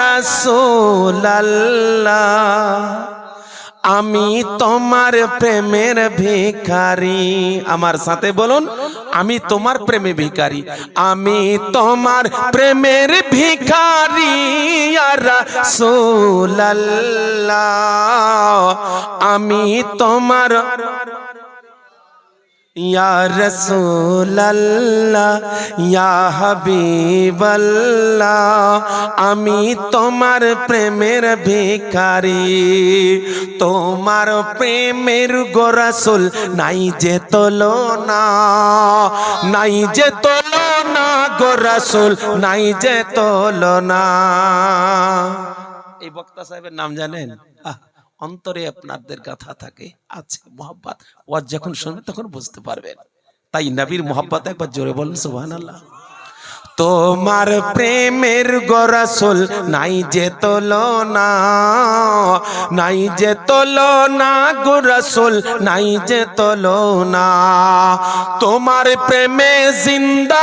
রাসূলাল্লাহ, আমি তোমার প্রেমের ভিখারি। আমার সাথে বলুন, আমি তোমার প্রেমে ভিখারি। আমি তোমার প্রেমের ভিখারি আর রাসূলাল্লাহ। আমি তোমার ইয়া রসুলাল্লাহ ইয়া হাবিবাল্লাহ আমি তোমার প্রেমের ভিখারি। তোমার প্রেমের গোরাসুল নাই যে তোলো না নাই যে তোলো না গোরাসুল নাই যে তোলো না এই বক্তা সাহেবের নাম জানেন? আহ, অন্তরে আপনাদের গাথা থাকে। আছে মোহাব্বত। ওয়াজ যখন শুনবেন তখন বুঝতে পারবেন। তাই নবীর মোহাব্বত একবার জোরে বলুন, সুবহানাল্লাহ। তোমার প্রেমের গোরাসুল নাই যে তোলো না নাই যে তোলো না গোরাসুল, নাই যে তোলো না তোমার প্রেমে জিন্দা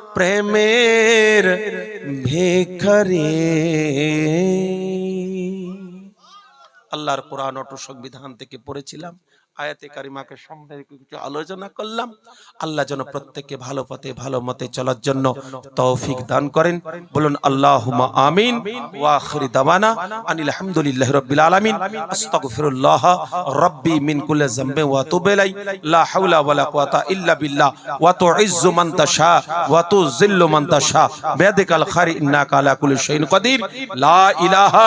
প্রেমের ভিখারি। আল্লাহর কোরআন অটো সংবিধান থেকে পড়েছিলাম। আয়াতে কারিমাকে সামনে রেখে কিছু আলোচনা করলাম। আল্লাহ যেন প্রত্যেককে ভালো পথে ভালো মতে চলার জন্য তৌফিক দান করেন। বলুন আল্লাহুম্মা আমিন ওয়া আখিরি দাওয়ানা আনিল হামদুলিল্লাহি রাব্বিল আলামিন আস্তাগফিরুল্লাহ রাব্বি মিন কুল্লি যামবি ওয়া ইলাই লা হাওলা ওয়ালা কুওয়াতা ইল্লা বিল্লাহ। ওয়া তুইজ্জু মান তাশা ওয়া তুযিল্লু মান তাশা। বিয়াদিকাল খাইর ইন্নাকা আলা কুল্লি শাইইন কাদির। লা ইলাহা